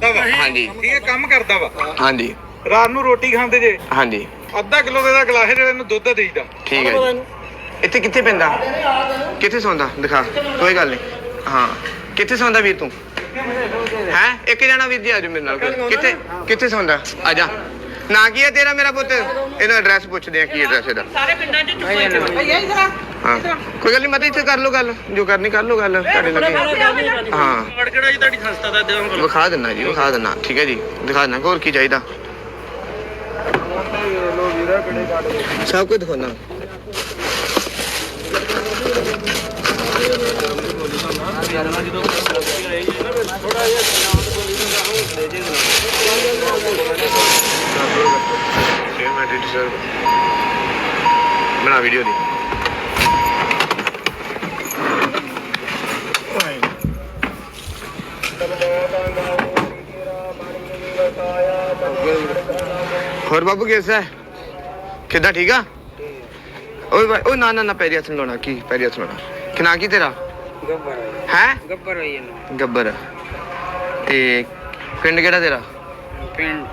ਕਰਦਾ ਵਾ। ਹਾਂਜੀ। ਠੀਕ ਹੈ ਕੰਮ ਕਰਦਾ ਵਾ। ਹਾਂਜੀ। ਰਾਤ ਨੂੰ ਰੋਟੀ ਖਾਂਦੇ ਜੇ। ਹਾਂਜੀ। ਅੱਧਾ ਕਿਲੋ ਦੇ ਦਾ ਗਲਾਸ ਜਿਹੜਾ ਇਹਨੂੰ ਦੁੱਧ ਦੇਈਦਾ। ਠੀਕ ਹੈ ਜੀ। ਇੱਥੇ ਕਿੱਥੇ ਪੈਂਦਾ? ਕਿੱਥੇ ਸੌਂਦਾ? ਦਿਖਾ। ਕੋਈ ਗੱਲ ਨਹੀਂ। ਹਾਂ। ਕਿੱਥੇ ਸੌਂਦਾ ਵੀਰ ਤੂੰ? ਹੈ? ਇੱਕ ਜਣਾ ਵੀਰ ਜੀ ਆ ਜਾਓ ਮੇਰੇ ਨਾਲ। ਕਿੱਥੇ ਕਿੱਥੇ ਸੌਂਦਾ? ਆ ਜਾ। ਨਾ ਕੀ ਹੈ ਤੇਰਾ ਮੇਰਾ ਪੁੱਤ? ਇਹਦਾ ਐਡਰੈਸ ਪੁੱਛਦੇ ਆ ਕੀ ਐਡਰੈਸ ਇਹਦਾ। ਹਾਂ ਕੋਈ ਗੱਲ ਨਹੀਂ ਮਤ ਇੱਥੇ ਕਰ ਲਓ ਗੱਲ। ਜੋ ਕਰਨੀ ਕਰ ਲਓ ਗੱਲ ਤੁਹਾਡੇ ਲੱਗੇ ਹਾਂ। ਕਿਹੜਾ ਜੀ ਤੁਹਾਡੀ ਸੰਸਥਾ ਦਾ ਦੇਵਾਂ ਵਿਖਾ ਦਿੰਨਾ ਜੀ ਵਿਖਾ ਦਿੰਨਾ। ਠੀਕ ਹੈ ਜੀ ਦਿਖਾ ਦਿੰਨਾ। ਹੋਰ ਕੀ ਚਾਹੀਦਾ? ਸਭ ਕੁਝ ਦਿਖਾਉਣਾ। ਬਣਾ ਵੀਡੀਓ ਦੀ ਹੋਰ ਬਾਬੂ ਕਿਸਾ ਹੈ? ਕਿੱਦਾਂ ਠੀਕ ਆ? ਓਏ ਭਾਈ ਓਏ ਨਾ ਨਾ ਨਾ ਪੈਰੀ ਹੱਥ ਲਾਉਣਾ ਕੀ ਪੈਰੀ ਹੱਥ ਲਾਉਣਾ? ਕਿਨਾ ਕੀ ਤੇਰਾ? ਗੱਬਰ। ਹੈ? ਗੱਬਰ ਹੋਈ ਇਹਨੂੰ। ਗੱਬਰ। ਤੇ ਪਿੰਡ ਕਿਹੜਾ ਤੇਰਾ? ਪਿੰਡ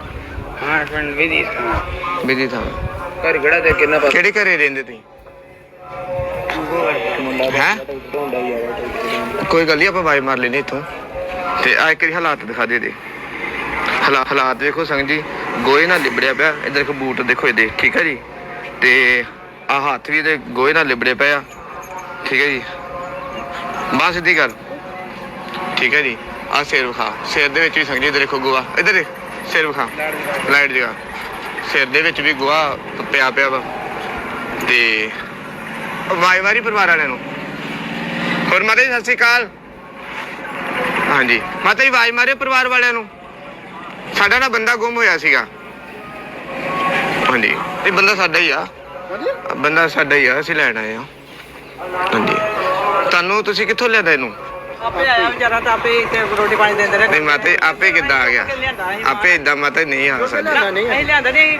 ਹਾਂ ਪਿੰਡ ਵਿਧੀ ਥਾਂ ਬਿਦੀ ਥਾਂ। ਘਰ ਗੜਾ ਤੇ ਕਿੰਨਾ ਪਤਾ? ਕਿਹੜੇ ਘਰੇ ਰਹਿੰਦੇ ਤੁਸੀਂ? ਹੈ? ਕੋਈ ਗੱਲ ਨਹੀਂ ਆਪਾਂ ਵਾਈ ਮਾਰ ਲੈਨੇ ਇੱਥੋਂ। ਤੇ ਆ ਇੱਕ ਹਾਲਾਤ ਦਿਖਾ ਦੇ ਦੇ ਹਾਲਾ- ਹਾਲਾਤ ਦੇਖੋ ਸੰਗ ਜੀ ਗੋਏ ਨਾਲ ਲਿਬੜਿਆ ਪਿਆ। ਇਧਰ ਦੇਖੋ ਬੂਟ ਦੇਖੋ ਇਹਦੇ ਠੀਕ ਹੈ ਜੀ? ਤੇ ਆ ਹੱਥ ਵੀ ਇਹਦੇ ਗੋਏ ਨਾਲ ਲਿਬੜੇ ਪਏ ਆ। ਠੀਕ ਹੈ ਜੀ? ਬਾਹ ਸਿੱਧੀ ਕਰ। ਠੀਕ ਹੈ ਜੀ? ਆ ਸਿਰ ਵਿਖਾ। ਸਿਰ ਦੇ ਵਿੱਚ ਵੀ ਸੰਗ ਜੀ ਇਧਰ ਦੇਖੋ ਗੋਆ ਇਧਰ ਦੇਖ। ਸਿਰ ਵਿਖਾ। ਲਾਈਟ ਜਗਾ। ਸਿਰ ਦੇ ਵਿੱਚ ਵੀ ਗੋਆ ਪਿਆ ਪਿਆ ਵਾ। ਤੇ ਵਾਈ ਵਾਰੀ ਪਰਿਵਾਰ ਵਾਲਿਆਂ ਨੂੰ। ਹੋਰ ਮਾਤਾ ਜੀ ਸਤਿ ਸ਼੍ਰੀ ਅਕਾਲ। ਹਾਂਜੀ। ਮਾਤਾ ਜੀ ਵਾਈ ਮਾਰੇ ਪਰਿਵਾਰ ਵਾਲਿਆਂ ਨੂੰ। ਸਾਡਾ ਨਾ ਬੰਦਾ ਗੁੰਮ ਹੋਇਆ ਸੀਗਾ। ਹਾਂਜੀ। ਇਹ ਬੰਦਾ ਸਾਡਾ ਹੀ ਆ। ਬੰਦਾ ਸਾਡਾ ਹੀ ਆ ਅਸੀਂ ਲੈਣ ਆਏ ਆ। ਹਾਂਜੀ। ਤੁਹਾਨੂੰ ਤੁਸੀਂ ਕਿੱਥੋਂ ਲਿਆਂਦਾ ਇਹਨੂੰ? ਆਪੇ ਆਇਆ ਵਿਚਾਰਾ ਤਾਂ ਆਪੇ ਇੱਥੇ ਰੋਟੀ ਪਾਣੀ ਦਿੰਦੇ ਰਹੇ। ਨਹੀਂ ਮਾਤਾ ਜੀ, ਆਪੇ ਕਿੱਦਾਂ ਆ ਗਿਆ? ਆਪੇ ਇਦਾਂ ਮਾਤਾ ਜੀ ਨਹੀਂ ਆ ਸਕਦਾ। ਨਹੀਂ। ਲਿਆਂਦਾ ਨਹੀਂ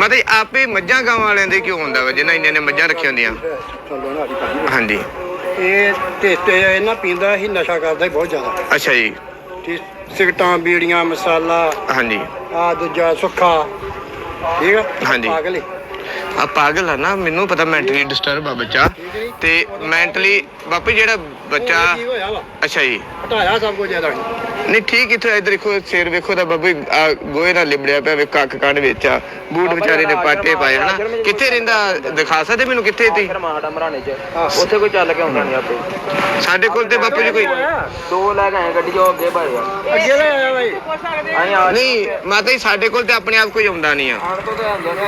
ਮਾਤਾ ਜੀ ਆਪੇ ਮੱਝਾਂ ਗਾਵਾਂ ਵਾਲਿਆਂ ਦੇ ਕਿਉਂ ਹੁੰਦਾ ਵਾ ਜਿਨ੍ਹਾਂ ਇੰਨੇ ਨੇ ਮੱਝਾਂ ਰੱਖੀਆਂ ਹੁੰਦੀਆਂ? ਹਾਂਜੀ। ਇਹ ਤੇ ਤੇ ਇਹਨਾਂ ਪੀਂਦਾ ਹੀ ਨਸ਼ਾ ਕਰਦਾ ਹੀ ਬਹੁਤ ਜ਼ਿਆਦਾ। ਅੱਛਾ ਜੀ। ਠੀਕ ਸਿਗਟਾਂ ਬੀੜੀਆਂ ਮਸਾਲਾ ਹਾਂਜੀ। ਆ ਦੂਜਾ ਸੁੱਖਾ। ਠੀਕ ਆ? ਹਾਂਜੀ। ਪਾਗਲ। ਆ ਪਾਗਲ ਆ ਨਾ ਮੈਨੂੰ ਪਤਾ ਮੈਂਟਲੀ ਡਿਸਟਰਬ ਆ ਬੱਚਾ। ਤੇ ਮੈਂਟਲੀ ਬਾਪੂ ਜਿਹੜਾ ਬੱਚਾ ਅੱਛਾ ਜੀ। ਹਟਾਇਆ ਸਭ ਕੁਝ ਇਹਦਾ। ਨਹੀਂ ਠੀਕ ਇੱਥੇ ਇੱਧਰ ਦੇਖੋ ਸਿਰ ਵੇਖੋ ਤਾਂ ਬਾਬੂ ਆ ਗੋਏ ਨਾਲ ਲਿਬੜਿਆ ਪਿਆ ਵੇ ਕੱਖ ਕੰਨ ਵਿੱਚ ਆ। ਬੂਟ ਵਿਚਾਰੇ ਨੇ ਪਾਟੇ ਪਾਏ ਹਨਾ? ਕਿੱਥੇ ਰਹਿੰਦਾ? ਦਿਖਾ ਸਕਦੇ ਮੈਨੂੰ ਕਿੱਥੇ ਤੀ? ਮਾੜਾ ਮਰਾਣੇ ਚ। ਉੱਥੇ ਕੋਈ ਚੱਲ ਕੇ ਆਉਂਦਾ ਨਹੀਂ ਆਪੇ। ਸਾਡੇ ਕੋਲ ਤੇ ਬਾਪੂ ਜੀ ਕੋਈ ਦੋ ਲੈ ਕੇ ਆਏ ਗੱਡੀ ਜੋ ਅੱਗੇ ਭਾਈ ਅੱਗੇ ਲੈ ਆਇਆ ਆ ਨਹੀਂ ਮਾਤਾ ਜੀ ਸਾਡੇ ਕੋਲ ਤੇ ਆਪਣੇ ਆਪ ਕੋਈ ਆਉਂਦਾ ਨਹੀਂ ਆ।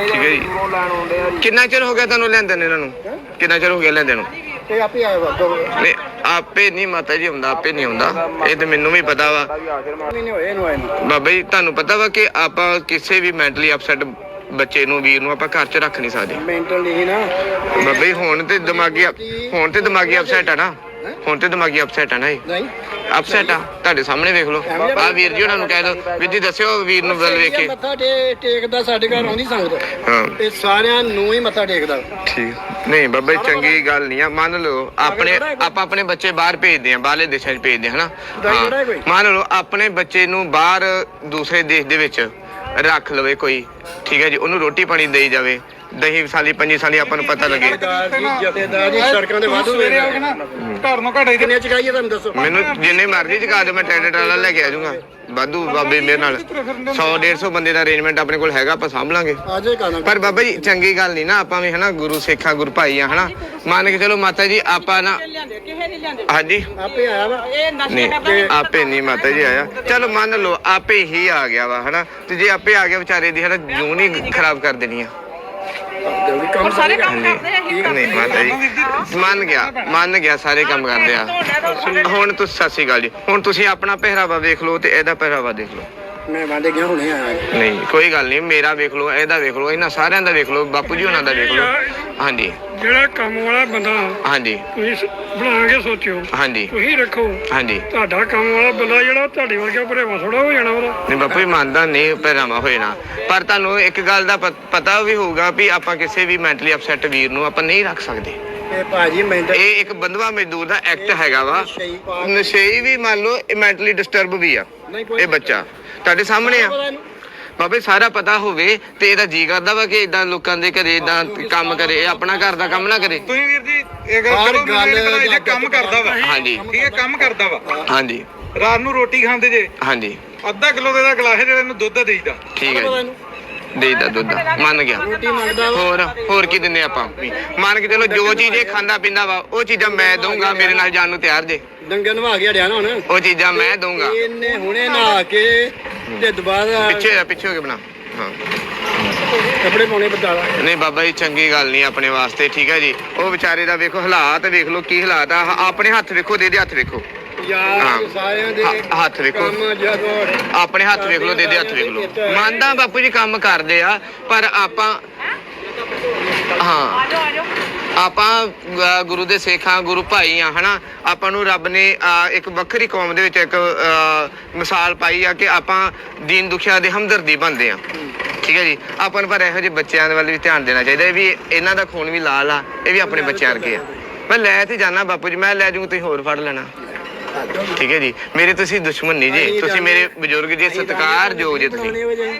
ਠੀਕ ਹੈ ਜੀ। ਕਿੰਨਾ ਚਿਰ ਹੋ ਗਿਆ ਤੁਹਾਨੂੰ ਲੈਂਦੇ ਨੇ ਇਹਨਾਂ ਨੂੰ? ਕਿੰਨਾ ਚਿਰ ਹੋ ਗਿਆ ਲੈਂਦੇ ਨੂੰ? ਤੇ ਆਪੇ ਆਇਆ ਨਹੀਂ ਆਪੇ ਨਹੀਂ ਮਾਤਾ ਜੀ ਹੁੰਦਾ ਆਪੇ ਨਹੀਂ ਹੁੰਦਾ। ਇਹ ਤੇ ਮੈਨੂੰ ਵੀ ਪਤਾ ਵਾ। ਬਾਬਾ ਜੀ ਤੁਹਾਨੂੰ ਪਤਾ ਵਾ ਕਿ ਆਪਾਂ ਕਿਸੇ ਵੀ ਮੈਂਟਲੀ ਅਪਸੈਟ ਬੱਚੇ ਨੂੰ ਵੀਰ ਨੂੰ ਆਪਾਂ ਘਰ 'ਚ ਰੱਖ ਨਹੀਂ ਸਕਦੇ। ਮੈਂਟਲ ਨਹੀਂ ਨਾ। ਬਾਬਾ ਜੀ ਹੁਣ ਤੇ ਦਿਮਾਗੀ ਹੁਣ ਤੇ ਦਿਮਾਗੀ ਅਪਸੈਟ ਆ ਨਾ। ਹੁਣ ਤੇ ਦਿਮਾਗੀ ਅਪਸੈਟ ਆ ਨਾ ਇਹ। ਨਹੀਂ। ਅਪਸੈਟ ਆ। ਤੁਹਾਡੇ ਸਾਹਮਣੇ ਵੇਖ ਲਓ। ਆ ਵੀਰ ਜੀ ਉਹਨਾਂ ਨੂੰ ਕਹਿ ਦਿਓ। ਵੀਰ ਜੀ ਦੱਸਿਓ ਵੀਰ ਨੂੰ ਵੱਲ ਵੇਖ ਕੇ। ਮੱਥਾ ਟੇ- ਟੇਕਦਾ ਸਾਡੇ ਘਰ ਆਉਂਦੀ ਸੰਗਤ। ਹਾਂ। ਤੇ ਸਾਰਿਆਂ ਨੂੰ ਹੀ ਮੱਥਾ ਟੇਕਦਾ। ਠੀਕ। ਨਹੀਂ ਬਾਬਾ ਜੀ ਚੰਗੀ ਗੱਲ ਨਹੀਂ ਆ। ਮੰਨ ਲਓ ਆਪਣੇ ਆਪਾਂ ਆਪਣੇ ਬੱਚੇ ਬਾਹਰ ਭੇਜਦੇ ਆ ਬਾਹਰਲੇ ਦੇਸ਼ਾਂ 'ਚ ਭੇਜਦੇ ਆ ਹਨਾ? ਹਾਂ। ਮੰਨ ਲਓ ਆਪਣੇ ਬੱਚੇ ਨੂੰ ਬਾਹਰ ਦੂਸਰੇ ਦੇਸ਼ ਦੇ ਵਿੱਚ ਰੱਖ ਲਵੇ ਕੋਈ। ਠੀਕ ਹੈ ਜੀ ਉਹਨੂੰ ਰੋਟੀ ਪਾਣੀ ਦੇਈ ਜਾਵੇ। ਦਹੀਂ ਸਾਲੀ ਪੰਜੀ ਸਾਲੀ ਆਪਾਂ ਨੂੰ ਪਤਾ ਲੱਗੇ। ਜਥੇਦਾਰ ਜੀ ਜਥੇਦਾਰ ਜੀ ਸੜਕਾਂ ਤੇ ਵਾਧੂ ਸਵੇਰੇ ਆ ਕੇ ਨਾ ਘਰ ਨੂੰ ਘੜੇ ਕਿੰਨੇ ਚਕਾਈਏ ਤੁਹਾਨੂੰ ਦੱਸੋ? ਮੈਨੂੰ ਜਿੰਨੇ ਮਰਜ਼ੀ ਚਕਾ ਦਿਓ ਮੈਂ ਟਰੈਕਟਰ ਟਰਾਲਾ ਲੈ ਕੇ ਆ ਜਾਊਂਗਾ। ਵਾਧੂ ਬਾਬੇ ਮੇਰੇ ਨਾਲ। 100 150 ਬੰਦੇ ਦਾ ਅਰੇਂਜਮੈਂਟ ਆਪਣੇ ਕੋਲ ਹੈਗਾ ਆਪਾਂ ਸਾਂਭ ਲਾਂਗੇ। ਆਜੇ ਕਾਨਾ ਪਰ ਬਾਬਾ ਜੀ ਚੰਗੀ ਗੱਲ ਨਹੀਂ ਨਾ ਆਪਾਂ ਵੀ ਹਨਾ ਗੁਰੂ ਸੇਖਾਂ ਗੁਰੂ ਭਾਈ ਆ ਹਨਾ। ਮੰਨ ਕੇ ਚਲੋ ਮਾਤਾ ਜੀ ਆਪਾਂ ਨਾ ਹਾਂਜੀ। ਆਪੇ ਆਇਆ ਵਾ। ਇਹ ਨਸ਼ੇ ਨਹੀਂ ਕਰਦਾ ਆਪੇ ਨਹੀਂ ਮਾਤਾ ਜੀ ਆਇਆ। ਚਲੋ ਮੰਨ ਲਓ ਆਪੇ ਹੀ ਆ ਗਿਆ ਵਾ ਹਨਾ। ਤੇ ਜੇ ਆਪੇ ਆ ਗਿਆ ਵਿਚਾਰੇ ਦੀ ਹਨਾ ਜੂਨ ਹੀ ਖਰਾਬ ਕਰ ਦੇਣੀ ਆ। ਜਲਦੀ ਕੰਮ ਸਾਰੇ ਕੰਮ ਹਾਂਜੀ ਕਰਦੇ ਆ ਅਸੀਂ ਨਹੀਂ ਮਾਤਾ ਜੀ। ਮੰਨ ਗਿਆ ਮੰਨ ਗਿਆ ਸਾਰੇ ਕੰਮ ਕਰਦੇ ਆ। ਹੁਣ ਤੁਸੀਂ ਸਤਿ ਸ਼੍ਰੀ ਅਕਾਲ ਜੀ। ਹੁਣ ਤੁਸੀਂ ਆਪਣਾ ਪਹਿਰਾਵਾ ਵੇਖ ਲਓ ਤੇ ਇਹਦਾ ਪਹਿਰਾਵਾ ਦੇਖ ਲਓ। ਮੈਂ ਵਾਂਡੇ ਗਿਆ ਹੁਣੇ ਆਇਆ। ਨਹੀਂ ਕੋਈ ਗੱਲ ਨਹੀਂ ਮੇਰਾ ਵੇਖ ਲਓ ਇਹਦਾ ਵੇਖ ਲਓ ਇਹਨਾਂ ਸਾਰਿਆਂ ਦਾ ਵੇਖ ਲਓ ਬਾਪੂ ਜੀ ਉਹਨਾਂ ਦਾ ਵੇਖ ਲਓ। ਹਾਂਜੀ। ਜਿਹੜਾ ਕੰਮ ਵਾਲਾ ਬੰਦਾ ਹਾਂਜੀ। ਤੁਸੀਂ ਸ- ਬਣਾ ਕੇ ਸੋਚਿਓ। ਹਾਂਜੀ। ਤੁਸੀਂ ਰੱਖੋ। ਹਾਂਜੀ। ਤੁਹਾਡਾ ਕੰਮ ਵਾਲਾ ਬੰਦਾ ਜਿਹੜਾ ਤੁਹਾਡੇ ਵਰਗਾ ਭਰੇਵਾ ਥੋੜਾ ਹੋ ਜਾਣਾ ਉਹਦਾ। ਨਹੀਂ ਬਾਪੂ ਜੀ ਮੰਨਦਾ ਨਹੀਂ ਪਹਿਰਾਵਾ ਹੋਏ ਨਾ ਪਰ ਤੁਹਾਨੂੰ ਇੱਕ ਗੱਲ ਦਾ ਪ- ਪਤਾ ਵੀ ਹੋਊਗਾ ਵੀ ਆਪਾਂ ਕਿਸੇ ਵੀ ਮੈਂਟਲੀ ਅਪਸੈਟ ਵੀਰ ਨੂੰ ਆਪਾਂ ਨਹੀਂ ਰੱਖ ਸਕਦੇ। ਇਹ ਭਾਜੀ ਮੈਂ ਤਾਂ ਇਹ ਇੱਕ ਬੰਦਵਾ ਮਜ਼ਦੂਰ ਦਾ ਐਕਟ ਹੈਗਾ ਵਾ। ਨਸ਼ਈ ਪਾ ਨਸ਼ੇਈ ਵੀ ਮੰਨ ਲਓ ਇਹ ਮੈਂਟਲੀ ਡਿਸਟਰਬ ਵੀ ਆ। ਨਹੀਂ ਕੋਈ ਇਹ ਬੱਚਾ। ਤੁਹਾਡੇ ਸਾਹਮਣੇ ਆ। ਬਾਬੇ ਸਾਰਾ ਪਤਾ ਹੋਵੇ ਤੇ ਇਹਦਾ ਜੀ ਕਰਦਾ ਵਾ ਕਿ ਇਦਾਂ ਲੋਕਾਂ ਦੇ ਘਰੇ ਇਦਾਂ ਕੰਮ ਕਰੇ ਇਹ ਆਪਣਾ ਘਰ ਦਾ ਕੰਮ ਨਾ ਕਰੇ। ਤੁਸੀਂ ਵੀਰ ਜੀ ਇਹ ਗੱਲ ਕਰੋ ਮੈਨੂੰ ਇਹ ਕੰਮ ਕਰਦਾ ਵਾ। ਹਾਂਜੀ। ਠੀਕ ਹੈ ਕੰਮ ਕਰਦਾ ਵਾ। ਹਾਂਜੀ। ਰਾਤ ਨੂੰ ਰੋਟੀ ਖਾਂਦੇ ਜੇ। ਹਾਂਜੀ। ਅੱਧਾ ਕਿਲੋ ਦੇ ਦਾ ਗਲਾਸ ਜਿਹੜਾ ਇਹਨੂੰ ਦੁੱਧ ਦੇਈਦਾ। ਠੀਕ ਹੈ ਪਤਾ ਜੀ। ਇਹਨੂੰ। ਦੇਈਦਾ ਦੁੱਧ। ਮੰਨ ਗਿਆ। ਰੋਟੀ ਮੰਗਦਾ ਹੋਰ ਹੋਰ ਕੀ ਦਿੰਨੇ ਆਪਾਂ? ਮੰਨ ਕੇ ਚਲੋ ਜੋ ਚੀਜ਼ ਇਹ ਖਾਂਦਾ ਪੀਂਦਾ ਵਾ ਉਹ ਚੀਜ਼ਾਂ ਮੈਂ ਦਊਂਗਾ ਮੇਰੇ ਨਾਲ ਜਾਣ ਨੂੰ ਤਿਆਰ ਜੇ। ਡੰਗਰ ਨਵਾ ਗਿਆ ਡਿਆ ਨਾ ਹੁਣ। ਉਹ ਚੀਜ਼ਾਂ ਮੈਂ ਦਊਂਗਾ। ਇਹਨੇ ਹੁਣੇ ਨਹਾ ਕੇ ਤੇ ਦੁਬਾਰਾ ਪਿੱਛੇ ਆ ਪਿੱਛੇ ਹੋ ਕੇ ਬਣਾ। ਹਾਂ। ਕੱਪੜੇ ਪਾਉਣੇ ਬਤਾਲਾ ਨਹੀਂ ਬਾਬਾ ਜੀ ਚੰਗੀ ਗੱਲ ਨਹੀਂ ਆਪਣੇ ਵਾਸਤੇ ਠੀਕ ਹੈ ਜੀ? ਉਹ ਵਿਚਾਰੇ ਦਾ ਵੇਖੋ ਹਾਲਾਤ ਵੇਖ ਲਓ ਕੀ ਹਾਲਾਤ ਆ। ਆਪਣੇ ਹੱਥ ਵੇਖੋ ਦੇ ਹੱਥ ਵੇਖੋ। ਯਾਰ ਹਾਂ। ਸਾਰਿਆਂ ਦੇ ਹੱਥ ਵੇਖੋ। ਆਪਣੇ ਹੱਥ ਵੇਖ ਲਓ ਦੇ ਇਹਦੇ ਹੱਥ ਵੇਖ ਲਓ ਮੰਨਦਾ ਬਾਪੂ ਜੀ ਕੰਮ ਕਰਦੇ ਆ ਪਰ ਆਪਾਂ ਹਾਂ। ਆਪਾਂ ਗੁਰੂ ਦੇ ਸੇਖਾਂ ਗੁਰੂ ਭਾਈ ਆ ਹਨਾ? ਆਪਾਂ ਨੂੰ ਰੱਬ ਨੇ ਇੱਕ ਵੱਖਰੀ ਕੌਮ ਦੇ ਵਿੱਚ ਇੱਕ ਮਿਸਾਲ ਪਾਈ ਆ ਕਿ ਆਪਾਂ ਦੀਨ ਦੁਖੀਆਂ ਦੇ ਹਮਦਰਦੀ ਬਣਦੇ ਆ। ਠੀਕ ਹੈ ਜੀ? ਆਪਾਂ ਨੂੰ ਪਰ ਇਹੋ ਜਿਹੇ ਬੱਚਿਆਂ ਦੇ ਵੱਲ ਵੀ ਧਿਆਨ ਦੇਣਾ ਚਾਹੀਦਾ ਵੀ ਇਹਨਾਂ ਦਾ ਖੂਨ ਵੀ ਲਾਲ ਆ ਇਹ ਵੀ ਆਪਣੇ ਬੱਚਿਆਂ ਵਰਗੇ ਆ। ਮੈਂ ਲੈ ਤੇ ਜਾਣਾ ਬਾਪੂ ਜੀ ਮੈਂ ਲੈ ਜੂੰ ਤੁਸੀਂ ਹੋਰ ਫੜ ਲੈਣਾ। ਠੀਕ ਹੈ ਜੀ। ਮੇਰੇ ਤੁਸੀਂ ਦੁਸ਼ਮਣ ਨਹੀਂ ਜੀ। ਤੁਸੀਂ ਮੇਰੇ ਬਜ਼ੁਰਗ ਜੀ ਸਤਿਕਾਰਯੋਗ ਜੀ ਤੁਸੀਂ।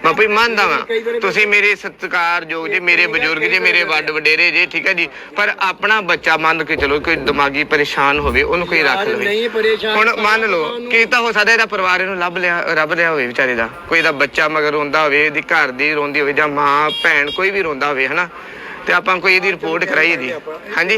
ਬਾਪੂ ਜੀ। ਮੰਨਦਾ ਵਾਂ। ਤੁਸੀਂ ਮੇਰੇ ਸਤਿਕਾਰਯੋਗ ਜੀ ਮੇਰੇ ਬਜ਼ੁਰਗ ਜੀ ਮੇਰੇ ਵੱਡ ਵਡੇਰੇ ਜੀ ਠੀਕ ਹੈ ਜੀ। ਪਰ ਆਪਣਾ ਬੱਚਾ ਮੰਨ ਕੇ ਚਲੋ ਕੋਈ ਦਿਮਾਗੀ ਪਰੇਸ਼ਾਨ ਹੋਵੇ ਉਹਨੂੰ ਕੋਈ ਰੱਖ ਲਵੇ। ਹੁਣ ਮੰਨ ਲਓ ਕਿ ਤਾਂ ਹੋ ਸਕਦਾ ਇਹਦਾ ਪਰਿਵਾਰ ਇਹਨੂੰ ਲੱਭ ਲਿਆ ਰੱਬ ਲਿਆ ਹੋਵੇ ਵਿਚਾਰੇ ਦਾ। ਕੋਈ ਦਾ ਬੱਚਾ ਮਗਰ ਰੋਂਦਾ ਹੋਵੇ ਇਹਦੀ ਘਰ ਦੀ ਰੋਂਦੀ ਹੋਵੇ ਜਾਂ ਮਾਂ ਭੈਣ ਕੋਈ ਵੀ ਰੋਂਦਾ ਹੋਵੇ ਹਨਾ? ਤੇ ਆਪਾਂ ਕੋਈ ਇਹਦੀ ਰਿਪੋਰਟ ਕਰਾਈ ਇਹਦੀ ਹਾਂਜੀ।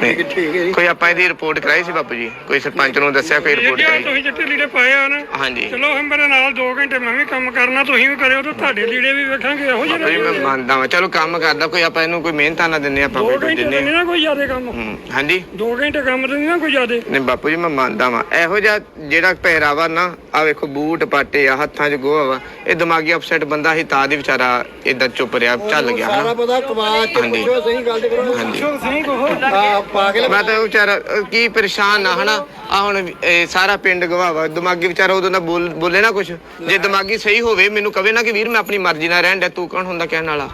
ਠੀਕ ਨਹੀਂ। ਠੀਕ ਹੈ ਜੀ। ਕੋਈ ਆਪਾਂ ਇਹਦੀ ਰਿਪੋਰਟ ਕਰਾਈ ਸੀ ਬਾਪੂ ਜੀ? ਕੋਈ ਸਰਪੰਚ ਨੂੰ ਦੱਸਿਆ ਕੋਈ ਰਿਪੋਰਟ ਕਰਾਈ? ਤੁਸੀਂ ਚਿੱਟੇ ਲੀੜੇ ਪਾਏ ਆ ਨਾ। ਹਾਂਜੀ। ਚਲੋ ਹਮ ਮੇਰੇ ਨਾਲ 2 ਘੰਟੇ ਮੈਂ ਵੀ ਕੰਮ ਕਰਨਾ ਤੁਸੀਂ ਵੀ ਕਰਿਓ ਤੇ ਤੁਹਾਡੇ ਲੀੜੇ ਵੀ ਵੇਖਾਂਗੇ ਇਹੋ ਬਾਪੂ ਜੀ ਜਿਹੇ ਮੈਂ ਮੰਨਦਾ ਵਾਂ। ਚਲੋ ਕੰਮ ਕਰਦਾ ਕੋਈ ਆਪਾਂ ਇਹਨੂੰ ਕੋਈ ਮਿਹਨਤਾਂ ਨਾ ਦਿੰਨੇ ਆਪਾਂ 2 ਕੋਈ ਘੰਟੇ ਦਿੰਨੇ ਨਹੀਂ ਨਾ ਕੋਈ ਜ਼ਿਆਦਾ ਕੰਮ। ਹੂੰ ਹਾਂਜੀ। 2 ਘੰਟੇ ਕੰਮ ਤੇ ਨਹੀਂ ਨਾ ਕੋਈ ਜ਼ਿਆਦਾ। ਨਹੀਂ ਬਾਪੂ ਜੀ ਮੈਂ ਮੰਨਦਾ ਵਾਂ। ਇਹੋ ਜਿਹਾ ਜਿਹੜਾ ਪਹਿਰਾਵਾ ਨਾ ਆ ਵੇਖੋ ਬੂਟ ਪਾਟੇ ਆ ਹੱਥਾਂ 'ਚ ਗੋਹਾ ਵਾ ਇਹ ਦਿਮਾਗੀ ਅਪਸੈਟ ਬੰਦਾ ਹੀ ਤਾਂ ਦੀ ਵਿਚਾਰਾ ਇਦਾਂ ਚੁੱਪ ਰਿਹਾ ਚੱਲ ਗਿਆ ਸਾਰਾ ਪਤਾ ਕਵਾ ਕੇ ਹਾਂਜੀ। ਪੁੱਛੋ ਸਹੀ ਗੱਲ ਤੇ ਕਰੋ। ਹਾਂਜੀ। ਸਹੀ ਕੋ ਆ ਪਾ ਕੇ ਮੈਂ ਤਾਂ ਉਹ ਵਿਚਾਰਾ ਅਹ, ਕੀ ਪਰੇਸ਼ਾਨ ਆ ਹਨਾ? ਆ ਹੁਣ ਇਹ ਸਾਰਾ ਪਿੰਡ ਗਵਾਵਾ। ਦਿਮਾਗੀ ਵਿਚਾਰਾ ਉਦੋਂ ਦਾ ਬੋਲ ਬੋਲੇ ਨਾ ਕੁਛ। ਜੇ ਦਿਮਾਗੀ ਸਹੀ ਹੋਵੇ ਮੈਨੂੰ ਕਵੇ ਨਾ ਕਿ ਵੀਰ ਮੈਂ ਆਪਣੀ ਮਰਜ਼ੀ ਨਾਲ ਰਹਿਣ ਡਿਆ ਤੂੰ ਕੌਣ ਹੁੰਦਾ ਕਹਿਣ ਵਾਲਾ?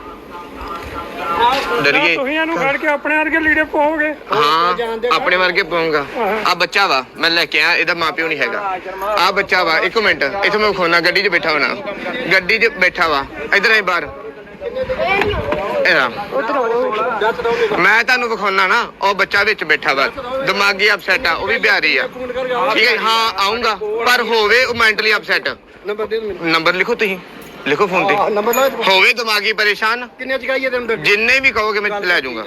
ਡਰੀਏ। ਤੁਸੀਂ ਇਹਨੂੰ ਫੜ ਕੇ ਆਪਣੇ ਵਰਗੇ ਲੀੜੇ ਪਾਓਗੇ? ਹਾਂ ਆਪਣੇ ਵਰਗੇ ਪਾਉਂਗਾ। ਆ ਬੱਚਾ ਵਾ ਮੈਂ ਲੈ ਕੇ ਆਇਆ ਇਹਦਾ ਮਾਪਿਓ ਨਹੀਂ ਹੈਗਾ। ਆ ਬੱਚਾ ਵਾ ਇੱਕ ਮਿੰਟ ਇੱਥੇ ਮੈਂ ਖੋਨਾ ਗੱਡੀ 'ਚ ਬੈਠਾ ਹੋਣਾ। ਗੱਡੀ 'ਚ ਬੈਠਾ ਵਾ ਇਧਰ ਆਈ ਬਾਹਰ। ਇਹਦਾ ਮੈਂ ਤੁਹਾਨੂੰ ਵਿਖਾਉਣਾ ਨਾ ਉਹ ਬੱਚਾ ਵਿੱਚ ਬੈਠਾ ਵਾ। ਦਿਮਾਗੀ ਅਪਸੈਟ ਆ ਉਹ ਵੀ ਬਿਹਾਰੀ ਆ। ਠੀਕ ਹੈ ਹਾਂ ਆਉਂਗਾ ਪਰ ਹੋਵੇ ਉਹ ਮੈਂਟਲੀ ਅਪਸੈਟ ਨੰਬਰ ਦੇ ਦਿਓ ਮੈਨੂੰ। ਨੰਬਰ ਲਿਖੋ ਤੁਸੀਂ। ਲਿਖੋ ਫੋਨ ਤੇ। ਨੰਬਰ ਲਾ। ਹੋਵੇ ਦਿਮਾਗੀ ਪਰੇਸ਼ਾਨ ਕਿੰਨੇ ਚਕਾਈਏ ਤੇ ਨੰਬਰ ਜਿੰਨੇ ਵੀ ਕਹੋਗੇ ਮੈਂ ਲੈ ਜਾਊਂਗਾ।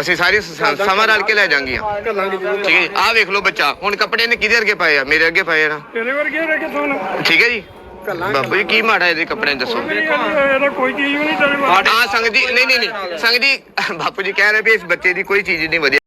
ਅਸੀਂ ਸਾਰੀ ਸਮਾਂ ਰਲ ਕੇ ਲੈ ਜਾਾਂਗੀਆਂ। ਠੀਕ ਹੈ ਆਹ ਵੇਖ ਲਓ ਬੱਚਾ। ਹੁਣ ਕੱਪੜੇ ਨੇ ਕਿਹਦੇ ਅੱਗੇ ਪਾਏ ਆ ਮੇਰੇ ਅੱਗੇ ਪਾਏ ਆ ਨਾ। ਤੇਰੇ ਵਰਗੇ ਰਹਿ ਕਿਥੋਂ ਨਾ ਠੀਕ ਹੈ ਜੀ। ਬਾਬੂ ਜੀ ਕੀ ਮਾੜਾ ਇਹਦੇ ਕੱਪੜੇ ਦੱਸੋ। ਇਹਦਾ ਕੋਈ ਚੀਜ਼ ਵੀ ਨਹੀਂ ਤੇਰੇ ਵਰਗੀ ਆ ਸੰਗਤ ਜੀ ਨਹੀਂ ਨਹੀਂ ਨਹੀਂ ਸੰਗਤ ਜੀ ਬਾਪੂ ਜੀ ਕਹਿ ਰਹੇ ਵੀ ਇਸ ਬੱਚੇ ਦੀ ਕੋਈ ਚੀਜ਼ ਨਹੀਂ ਵਧੀਆ।